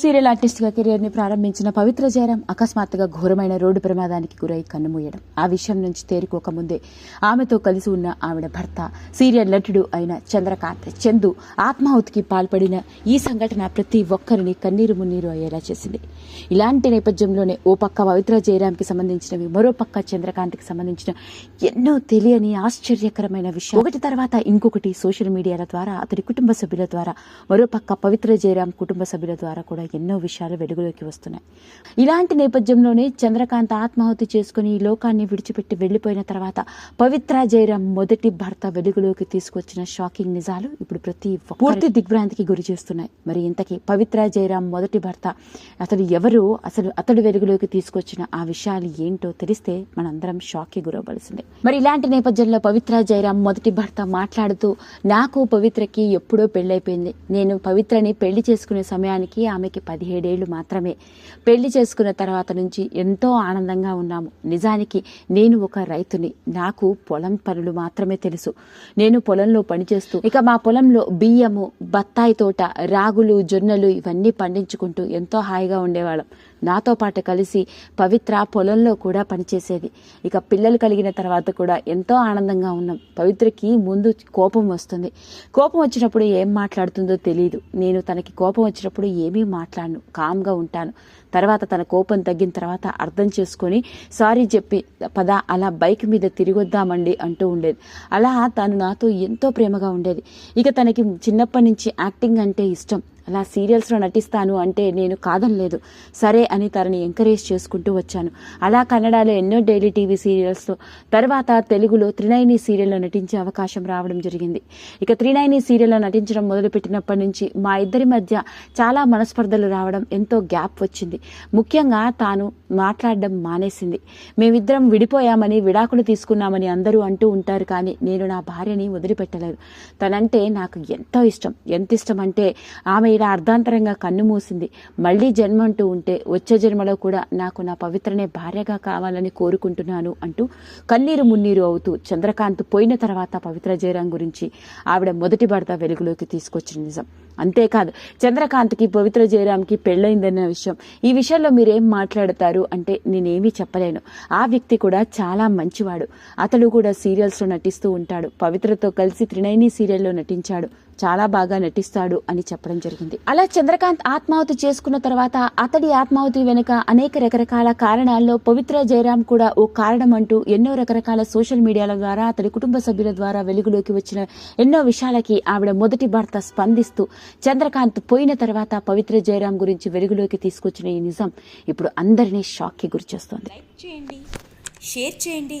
Serial ఆర్టిస్ట్గా కెరీర్ని ప్రారంభించిన పవిత్ర జయరాం అకస్మాత్తుగా ఘోరమైన రోడ్డు ప్రమాదానికి గురై కన్నుమూయడం. ఆ విషయం నుంచి తేరుకోకముందే ఆమెతో కలిసి ఉన్న ఆవిడ భర్త సీరియల్ నటుడు అయిన చంద్రకాంత్ చందు ఆత్మాహుతికి పాల్పడిన ఈ సంఘటన ప్రతి ఒక్కరిని కన్నీరు మున్నీరు అయ్యేలా చేసింది. ఇలాంటి నేపథ్యంలోనే ఓ పక్క పవిత్ర జయరాంకి సంబంధించినవి మరో పక్క చంద్రకాంత్కి సంబంధించిన ఎన్నో తెలియని ఆశ్చర్యకరమైన విషయం ఒకటి తర్వాత ఇంకొకటి సోషల్ మీడియాల ద్వారా అతడి కుటుంబ సభ్యుల ద్వారా మరో పక్క పవిత్ర జయరాం కుటుంబ సభ్యుల ద్వారా కూడా ఎన్నో విషయాలు వెలుగులోకి వస్తున్నాయి. ఇలాంటి నేపథ్యంలోనే చంద్రకాంత్ ఆత్మాహుతి చేసుకుని ఈ లోకాన్ని విడిచిపెట్టి వెళ్ళిపోయిన తర్వాత పవిత్ర జయరాం మొదటి భర్త వెలుగులోకి తీసుకొచ్చిన షాకింగ్ నిజాలు ఇప్పుడు ప్రతి పూర్తి దిగ్భ్రాంతికి గురి చేస్తున్నాయి. మరి ఇంతకీ పవిత్ర జయరాం మొదటి భర్త అతడు ఎవరు? అసలు అతడు వెలుగులోకి తీసుకొచ్చిన ఆ విషయాలు ఏంటో తెలిస్తే మనందరం షాక్కి గురవలసిందే మరి ఇలాంటి నేపథ్యంలో పవిత్ర జయరాం మొదటి భర్త మాట్లాడుతూ నాకు పవిత్రకి ఎప్పుడో పెళ్ళైపోయింది. నేను పవిత్రని పెళ్ళి చేసుకునే సమయానికి ఆమెకి పదిహేడేళ్ళు మాత్రమే. పెళ్ళి చేసుకున్న తర్వాత నుంచి ఎంతో ఆనందంగా ఉన్నాము. నిజానికి నేను ఒక రైతుని. నాకు పొలం పనులు మాత్రమే తెలుసు. నేను పొలంలో పనిచేస్తూ ఇక మా పొలంలో బియ్యము బత్తాయి తోట రాగులు జొన్నలు ఇవన్నీ పండించుకుంటూ ఎంతో హాయిగా ఉండేవాళ్ళం. నాతో పాటు కలిసి పవిత్ర పొలంలో కూడా పనిచేసేది ఇక పిల్లలు కలిగిన తర్వాత కూడా ఎంతో ఆనందంగా ఉన్నాం. పవిత్రకి ముందు కోపం వస్తుంది. కోపం వచ్చినప్పుడు ఏం మాట్లాడుతుందో తెలియదు నేను తనకి కోపం వచ్చినప్పుడు ఏమీ మాట్లాడను కామ్గా ఉంటాను. తర్వాత తన కోపం తగ్గిన తర్వాత అర్థం చేసుకొని సారీ చెప్పి పద అలా బైక్ మీద తిరిగొద్దామండి అంటూ ఉండేది. అలా తను నాతో ఎంతో ప్రేమగా ఉండేది. ఇక తనకి చిన్నప్పటి నుంచి యాక్టింగ్ అంటే ఇష్టం. అలా సీరియల్స్లో నటిస్తాను అంటే నేను కాదనలేదు. సరే అని తనని ఎంకరేజ్ చేసుకుంటూ వచ్చాను. అలా కన్నడలో ఎన్నో డైలీ టీవీ సీరియల్స్లో తర్వాత తెలుగులో త్రినైని సీరియల్లో నటించే అవకాశం రావడం జరిగింది. ఇక త్రినైని సీరియల్లో నటించడం మొదలుపెట్టినప్పటి నుంచి మా ఇద్దరి మధ్య చాలా మనస్పర్ధలు రావడం ఎంతో గ్యాప్ వచ్చింది. ముఖ్యంగా తాను మాట్లాడడం మానేసింది. మేమిద్దరం విడిపోయామని విడాకులు తీసుకున్నామని అందరూ అంటూ ఉంటారు కానీ నేను నా భార్యని వదిలిపెట్టలేదు. తనంటే నాకు ఎంతో ఇష్టం. ఎంత ఇష్టం అంటే ఆమె ఇలా అర్ధాంతరంగా కన్ను మూసింది. మళ్ళీ జన్మ అంటూ ఉంటే వచ్చే జన్మలో కూడా నాకు నా పవిత్రనే భార్యగా కావాలని కోరుకుంటున్నాను అంటూ కన్నీరు మున్నీరు అవుతూ చంద్రకాంత్ పోయిన తర్వాత పవిత్ర జయరాం గురించి ఆవిడ మొదటి భర్త వెలుగులోకి తీసుకొచ్చిన నిజం. అంతేకాదు చంద్రకాంత్కి పవిత్ర జయరాంకి పెళ్ళైందన్న విషయం. ఈ విషయంలో మీరేం మాట్లాడతారు అంటే నేనేమీ చెప్పలేను. ఆ వ్యక్తి కూడా చాలా మంచివాడు. అతడు కూడా సీరియల్స్లో నటిస్తూ ఉంటాడు. పవిత్రతో కలిసి త్రినైని సీరియల్లో నటించాడు. చాలా బాగా నటిస్తాడు అని చెప్పడం జరిగింది. అలా చంద్రకాంత్ ఆత్మాహుతి చేసుకున్న తర్వాత అతడి ఆత్మాహుతి వెనుక అనేక రకరకాల కారణాల్లో పవిత్ర జయరాం కూడా ఓ కారణం అంటూ ఎన్నో రకరకాల సోషల్ మీడియాల ద్వారా అతడి కుటుంబ సభ్యుల ద్వారా వెలుగులోకి వచ్చిన ఎన్నో విషయాలకి ఆవిడ మొదటి భర్త స్పందిస్తూ చంద్రకాంత్ పోయిన తర్వాత పవిత్ర జయరాం గురించి వెలుగులోకి తీసుకొచ్చిన ఈ నిజం ఇప్పుడు అందరినీ షాక్కి గురిచేస్తోంది. చేయండి షేర్ చేయండి